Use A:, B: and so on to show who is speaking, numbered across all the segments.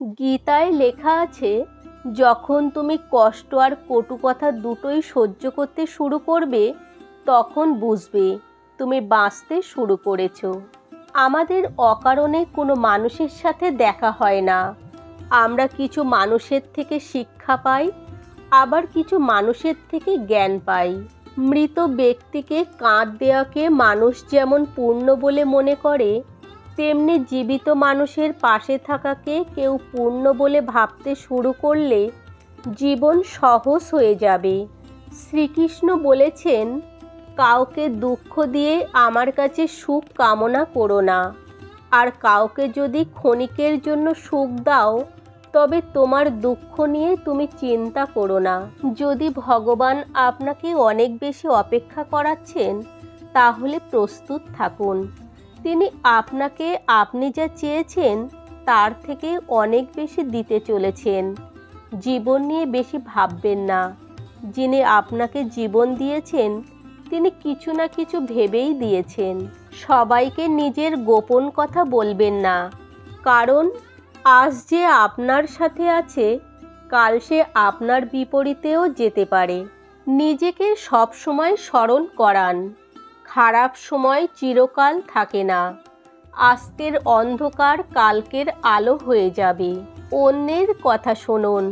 A: গীতায় লেখা আছে, যখন তুমি কষ্ট আর কটু কথা দুটোই সহ্য করতে শুরু করবে, তখন বুঝবে তুমি বাঁচতে শুরু করেছ। আমাদের অকারণে কোনো মানুষের সাথে দেখা হয় না। আমরা কিছু মানুষের থেকে শিক্ষা পাই, আবার কিছু মানুষের থেকে জ্ঞান পাই। মৃত ব্যক্তিকে কাঁধ দেওয়াকে মানুষ যেমন পূর্ণ বলে মনে করে তেমনি জীবিত মানুষের পাশে থাকাকে কেউ পূর্ণ বলে ভাবতে শুরু করলে জীবন সহজ হয়ে যাবে। শ্রীকৃষ্ণ বলেছেন, কাউকে দুঃখ দিয়ে আমার কাছে সুখ কামনা করো না। আর কাউকে যদি ক্ষণিকের জন্য সুখ দাও, তবে তোমার দুঃখ নিয়ে তুমি চিন্তা করো না। যদি ভগবান আপনাকে অনেক বেশি অপেক্ষা করাচ্ছেন, তাহলে প্রস্তুত থাকুন। তিনি আপনাকে আপনি যা চেয়েছেন, তার থেকে অনেক বেশি দিতে চলেছেন। জীবন নিয়ে বেশি ভাববেন না। যিনি আপনাকে জীবন দিয়েছেন, তিনি কিছু না কিছু ভেবেই দিয়েছেন। সবাইকে নিজের গোপন কথা বলবেন না। কারণ, আজ যে আপনার সাথে আছে, কাল সে আপনার বিপরীতেও যেতে পারে। নিজেকে সব সময় স্মরণ করান। খারাপ সময় চিরকাল থাকে না। আজকের অন্ধকার কালকের আলো হয়ে যাবে। অন্যের কথা শুনুন,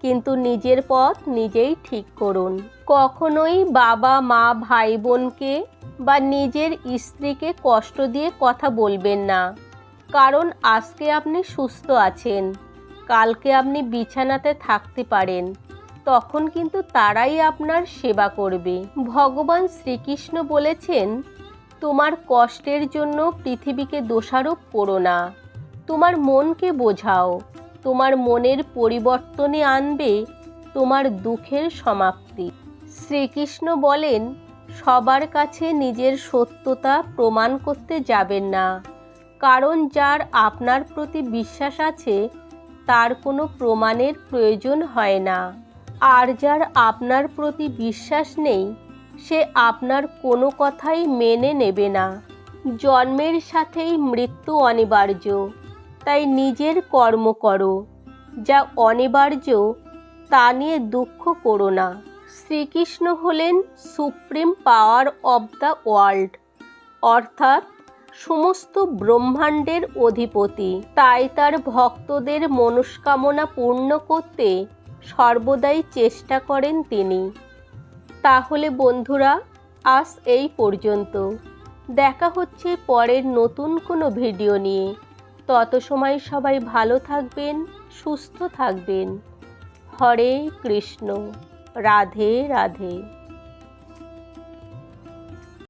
A: কিন্তু নিজের পথ নিজেই ঠিক করুন। কখনোই বাবা, মা ভাই বোনকে বা নিজের স্ত্রীকে কষ্ট দিয়ে কথা বলবেন না। কারণ আজকে আপনি সুস্থ আছেন, কালকে আপনি বিছানাতে থাকতে পারেন। তখন কিন্তু তারাই আপনার সেবা করবে। ভগবান শ্রীকৃষ্ণ বলেছেন, তোমার কষ্টের জন্য পৃথিবীকে দোষারোপ করো না। তোমার মনকে বোঝাও। তোমার মনের পরিবর্তনে আনবে তোমার দুঃখের সমাপ্তি। শ্রীকৃষ্ণ বলেন, সবার কাছে নিজের সত্যতা প্রমাণ করতে যাবেন না। কারণ যার আপনার প্রতি বিশ্বাস আছে, তার কোনো প্রমাণের প্রয়োজন হয় না। আর যার আপনার প্রতি বিশ্বাস নেই, সে আপনার কোনো কথাই মেনে নেবে না। জন্মের সাথেই মৃত্যু অনিবার্য, তাই নিজের কর্ম করো। যা অনিবার্য, তা নিয়ে দুঃখ করো না। শ্রীকৃষ্ণ হলেন supreme power of the world, অর্থাৎ সমস্ত ব্রহ্মাণ্ডের অধিপতি। তাই তার ভক্তদের মনস্কামনা পূর্ণ করতে সর্বদাই চেষ্টা করেন তিনি। তাহলে বন্ধুরা, আজ এই পর্যন্ত। দেখা হচ্ছে পরের নতুন কোনো ভিডিও নিয়ে। তত সময় সবাই ভালো থাকবেন, সুস্থ থাকবেন। হরে কৃষ্ণ। রাধে রাধে।